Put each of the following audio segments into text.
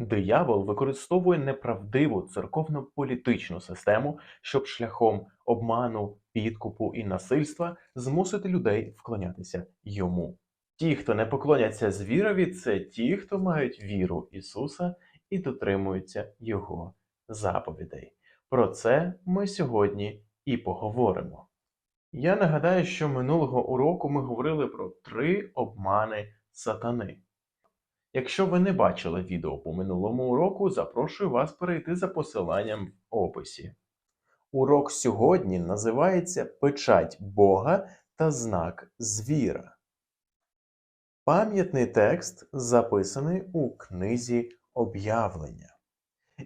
Диявол використовує неправдиву церковно-політичну систему, щоб шляхом обману, підкупу і насильства змусити людей вклонятися йому. Ті, хто не поклоняться звірові, це ті, хто мають віру Ісуса і дотримуються Його заповідей. Про це ми сьогодні і поговоримо. Я нагадаю, що минулого уроку ми говорили про три обмани сатани. Якщо ви не бачили відео по минулому уроку, запрошую вас перейти за посиланням в описі. Урок сьогодні називається Печать Бога та знак звіра. Пам'ятний текст записаний у книзі об'явлення.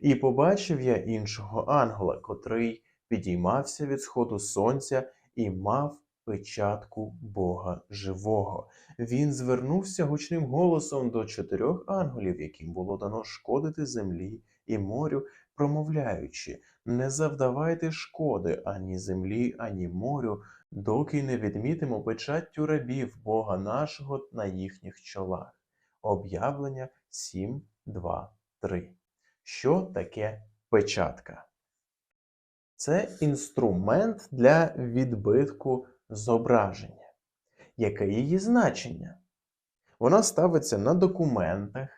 І побачив я іншого ангела, котрий підіймався від сходу сонця і мав печатку Бога живого. Він звернувся гучним голосом до чотирьох ангелів, яким було дано шкодити землі і морю, промовляючи: не завдавайте шкоди ані землі, ані морю, доки не відмітимо печаттю рабів Бога нашого на їхніх чолах. Об'явлення 7, 2, 3. Що таке печатка? Це інструмент для відбитку зображення. Яке її значення? Вона ставиться на документах,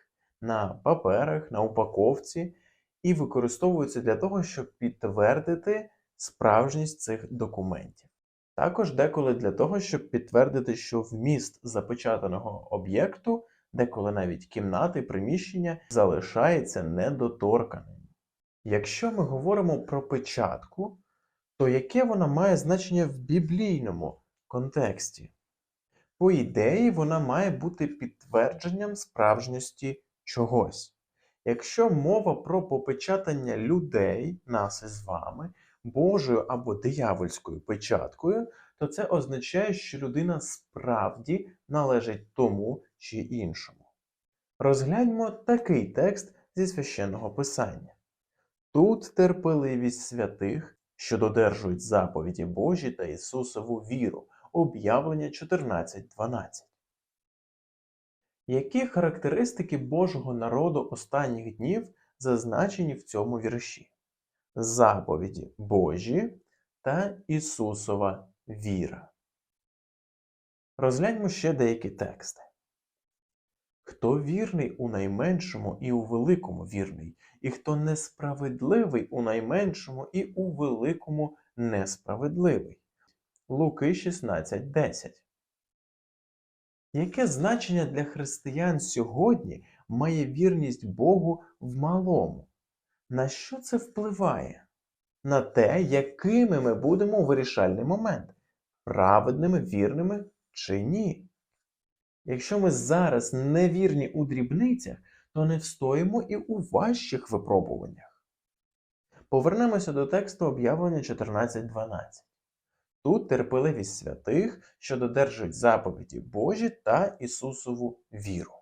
на паперах, на упаковці і використовується для того, щоб підтвердити справжність цих документів. Також деколи для того, щоб підтвердити, що вміст запечатаного об'єкту, деколи навіть кімнати, приміщення, залишається недоторканим. Якщо ми говоримо про печатку, то яке вона має значення в біблійному контексті? По ідеї, вона має бути підтвердженням справжності чогось. Якщо мова про попечатання людей, нас із вами, Божою або диявольською печаткою, то це означає, що людина справді належить тому чи іншому. Розгляньмо такий текст зі священного писання. Тут терпеливість святих, що додержують заповіді Божі та Ісусову віру. Об'явлення 14.12. Які характеристики Божого народу останніх днів зазначені в цьому вірші? Заповіді Божі та Ісусова віра. Розгляньмо ще деякі тексти. Хто вірний у найменшому і у великому вірний, і хто несправедливий у найменшому і у великому несправедливий. Луки 16.10. Яке значення для християн сьогодні має вірність Богу в малому? На що це впливає? На те, якими ми будемо у вирішальний момент праведними, вірними чи ні? Якщо ми зараз не вірні у дрібницях, то не встоїмо і у важчих випробуваннях. Повернемося до тексту об'явлення 14.12. Тут терпеливість святих, що додержують заповіді Божі та Ісусову віру.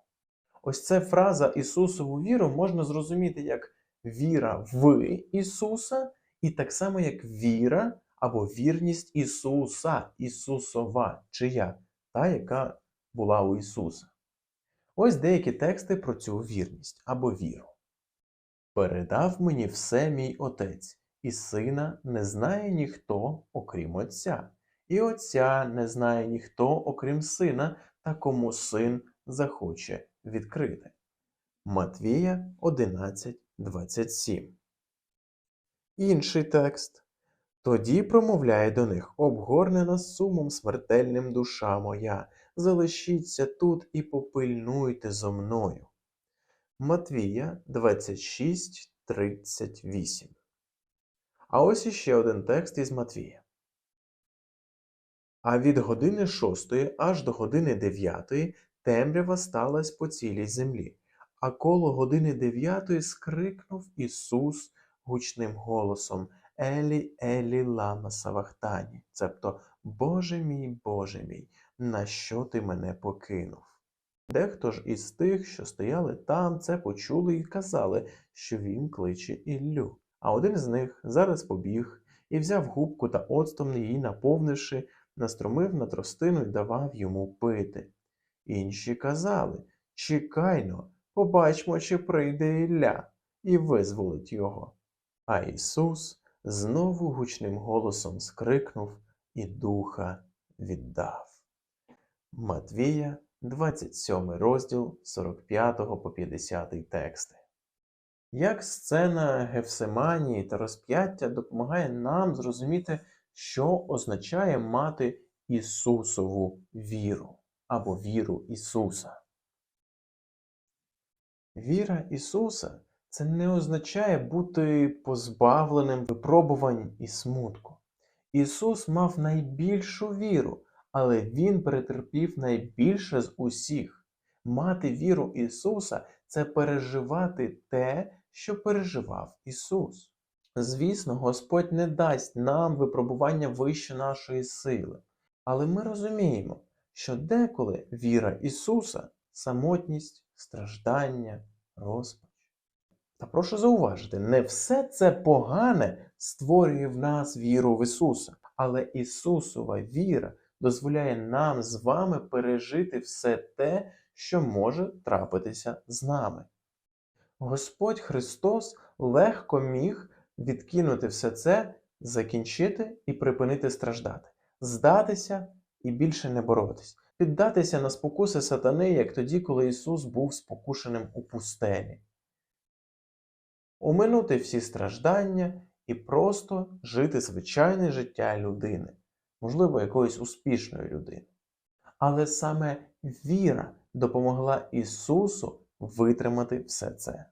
Ось ця фраза Ісусову віру можна зрозуміти як віра в Ісуса, і так само як віра або вірність Ісуса, Ісусова, чия, та, яка була у Ісуса. Ось деякі тексти про цю вірність або віру. Передав мені все мій Отець, і сина не знає ніхто, окрім Отця, і Отця не знає ніхто, окрім сина, та кому син захоче відкрити. Матвія 11.27. Інший текст. Тоді промовляє до них обгорнена сумом смертельним душа моя, залишіться тут і попильнуйте зо мною. Матвія 26.38. А ось іще один текст із Матвія. А від години шостої аж до години дев'ятої темрява сталась по цілій землі, а коло години дев'ятої скрикнув Ісус гучним голосом Елі, Елі, лама Савахтані, цебто Боже мій, Боже мій, на що ти мене покинув? Дехто ж із тих, що стояли там, це почули і казали, що він кличе Іллю. А один з них зараз побіг і взяв губку та оцтом її наповнивши, настромив на тростину й давав йому пити. Інші казали Чекайно, побачмо, чи прийде Ілля і визволить його. А Ісус знову гучним голосом скрикнув і духа віддав. Матвія, 27 розділ 45 по 50 тексти. Як сцена Гефсиманії та розп'яття допомагає нам зрозуміти, що означає мати Ісусову віру або віру Ісуса. Віра Ісуса це не означає бути позбавленим випробувань і смутку. Ісус мав найбільшу віру, але Він перетерпів найбільше з усіх. Мати віру Ісуса це переживати те, що переживав Ісус. Звісно, Господь не дасть нам випробування вище нашої сили, але ми розуміємо, що деколи віра Ісуса самотність, страждання, розпач. Та прошу зауважити, не все це погане створює в нас віру в Ісуса, але Ісусова віра дозволяє нам з вами пережити все те, що може трапитися з нами. Господь Христос легко міг відкинути все це, закінчити і припинити страждати, здатися і більше не боротись, піддатися на спокуси сатани, як тоді, коли Ісус був спокушеним у пустелі, оминути всі страждання і просто жити звичайне життя людини, можливо, якоїсь успішної людини. Але саме віра допомогла Ісусу витримати все це.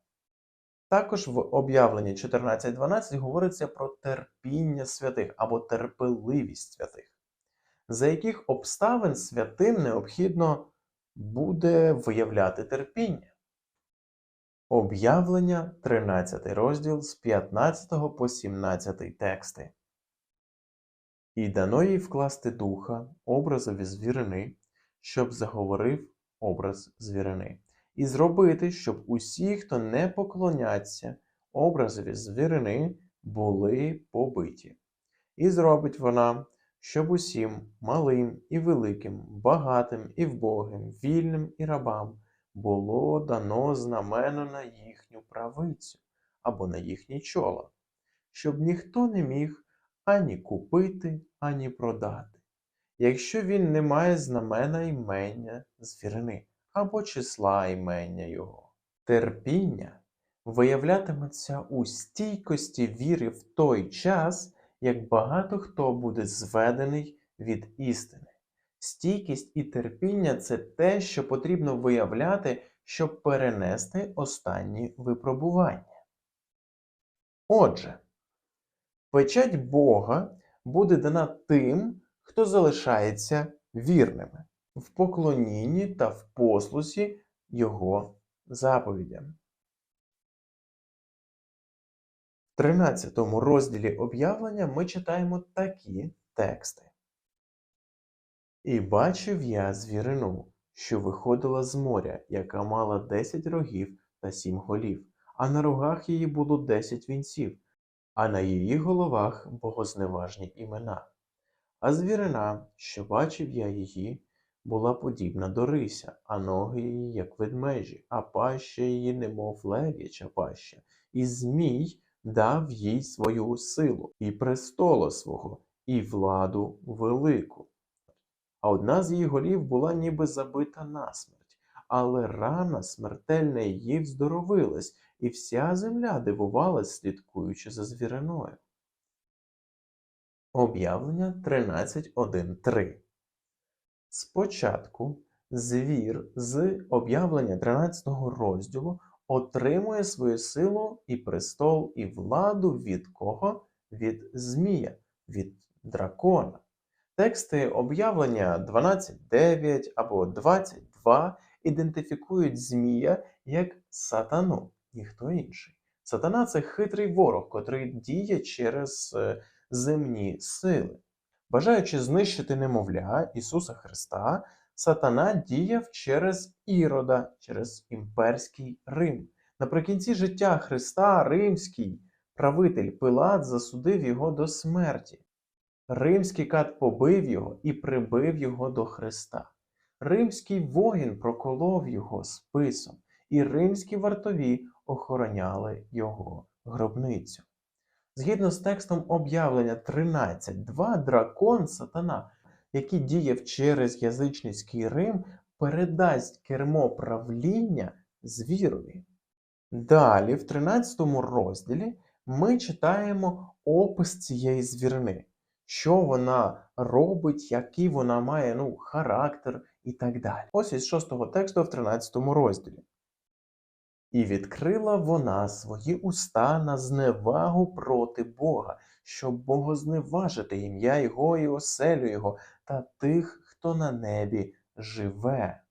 Також в об'явленні 14.12 говориться про терпіння святих або терпеливість святих, за яких обставин святим необхідно буде виявляти терпіння. Об'явлення 13 розділ з 15 по 17 тексти. І дано їй вкласти духа, образові звірини, щоб заговорив образ звірини і зробити, щоб усі, хто не поклоняться образові звірини, були побиті. І зробить вона, щоб усім малим і великим, багатим і вбогим, вільним і рабам було дано знамено на їхню правицю або на їхні чола, щоб ніхто не міг ані купити, ані продати, якщо він не має знамена імення звірини або числа імення його. Терпіння виявлятиметься у стійкості віри в той час, як багато хто буде зведений від істини. Стійкість і терпіння це те, що потрібно виявляти, щоб перенести останні випробування. Отже, печать Бога буде дана тим, хто залишається вірними в поклонінні та в послусі Його заповідям. В 13 розділі об'явлення ми читаємо такі тексти. І бачив я звірину, що виходила з моря, яка мала десять рогів та сім голів, а на рогах її було десять вінців, а на її головах богозневажні імена. А звірина, що бачив я її, була подібна до рися, а ноги її, як ведмежі, а паща її, немов лев'яча паща, і Змій дав їй свою силу, і престола свого, і владу велику. А одна з її голів була ніби забита насмерть, але рана смертельна її вздоровилась, і вся земля дивувалась, слідкуючи за звіриною. Об'явлення 13.1.3 Спочатку звір з об'явлення 13 розділу отримує свою силу і престол, і владу від кого? Від Змія, від дракона. Тексти об'явлення 12.9 або 22 ідентифікують Змія як сатану, ніхто інший. Сатана це хитрий ворог, котрий діє через е, земні сили. Бажаючи знищити немовля Ісуса Христа, Сатана діяв через Ірода, через імперський Рим. Наприкінці життя Христа римський правитель Пилат засудив його до смерті. Римський кат побив його і прибив його до Христа. Римський воїн проколов його списом, і римські вартові охороняли його гробницю. Згідно з текстом об'явлення 13.2, дракон сатана, який діяв через язичницький Рим, передасть кермо правління звірові. Далі, в 13 розділі, ми читаємо опис цієї звірини, що вона робить, який вона має ну, характер і так далі. Ось із 6 тексту в 13 розділі. І відкрила вона свої уста на зневагу проти Бога, щоб богозневажити ім'я Його і оселю Його та тих, хто на небі живе.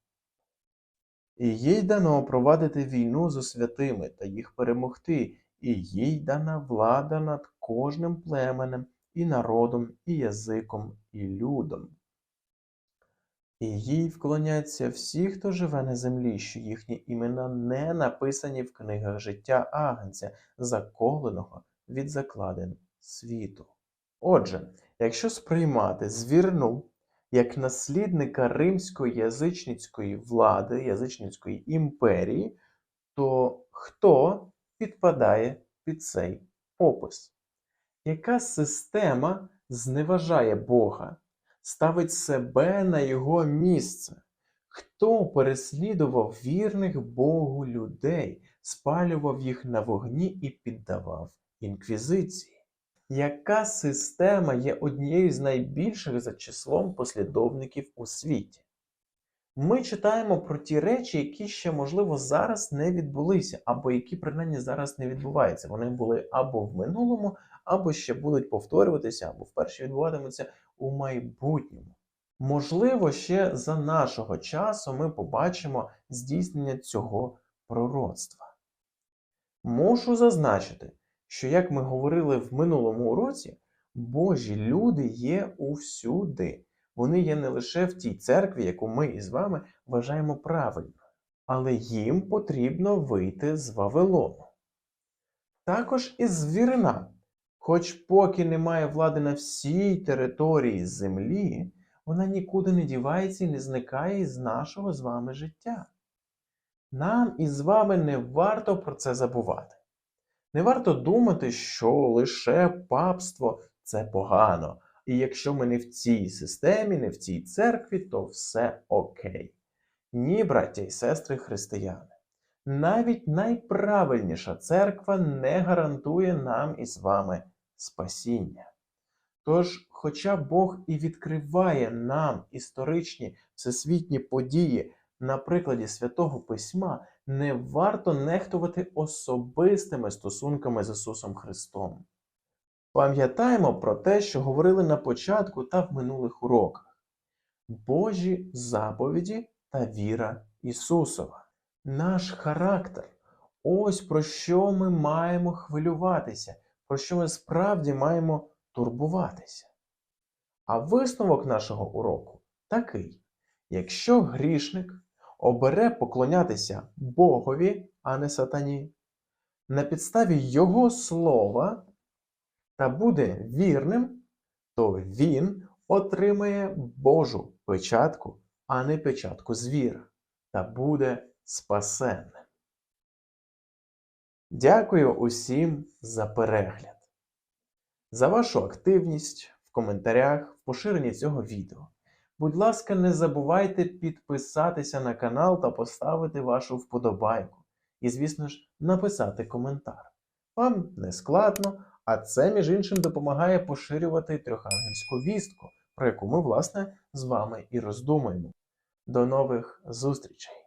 І їй дано провадити війну зо святими та їх перемогти, і їй дана влада над кожним племенем, і народом, і язиком, і людом. І їй вклоняться всі, хто живе на землі, що їхні імена не написані в книгах життя Агнця, заколеного від закладин світу. Отже, якщо сприймати звірну як наслідника римської язичницької влади, язичницької імперії, то хто підпадає під цей опис? Яка система зневажає Бога, ставить себе на його місце? Хто переслідував вірних Богу людей, спалював їх на вогні і піддавав інквізиції? Яка система є однією з найбільших за числом послідовників у світі? Ми читаємо про ті речі, які ще, можливо, зараз не відбулися, або які принаймні зараз не відбуваються. Вони були або в минулому, або ще будуть повторюватися, або вперше відбуватимуться у майбутньому. Можливо, ще за нашого часу ми побачимо здійснення цього пророцтва. Можу зазначити, що, як ми говорили в минулому уроці, Божі люди є усюди. Вони є не лише в тій церкві, яку ми із вами вважаємо правильною, але їм потрібно вийти з Вавилону. Також і звірина, хоч поки немає влади на всій території землі, вона нікуди не дівається і не зникає із нашого з вами життя. Нам із вами не варто про це забувати. Не варто думати, що лише папство це погано, і якщо ми не в цій системі, не в цій церкві, то все окей. Ні, браття і сестри християни. Навіть найправильніша церква не гарантує нам із вами спасіння. Тож, хоча Бог і відкриває нам історичні всесвітні події на прикладі святого Письма, не варто нехтувати особистими стосунками з Ісусом Христом. Пам'ятаємо про те, що говорили на початку та в минулих уроках. Божі заповіді та віра Ісусова. Наш характер. Ось про що ми маємо хвилюватися, про що ми справді маємо турбуватися. А висновок нашого уроку такий: якщо грішник обере поклонятися Богові, а не сатані, на підставі Його слова та буде вірним, то він отримає Божу печатку, а не печатку звіра, та буде спасенним. Дякую усім за перегляд, за вашу активність в коментарях, в поширенні цього відео. Будь ласка, не забувайте підписатися на канал та поставити вашу вподобайку. І, звісно ж, написати коментар. Вам не складно, а це, між іншим, допомагає поширювати трьохангельську вістку, про яку ми, власне, з вами і роздумуємо. До нових зустрічей!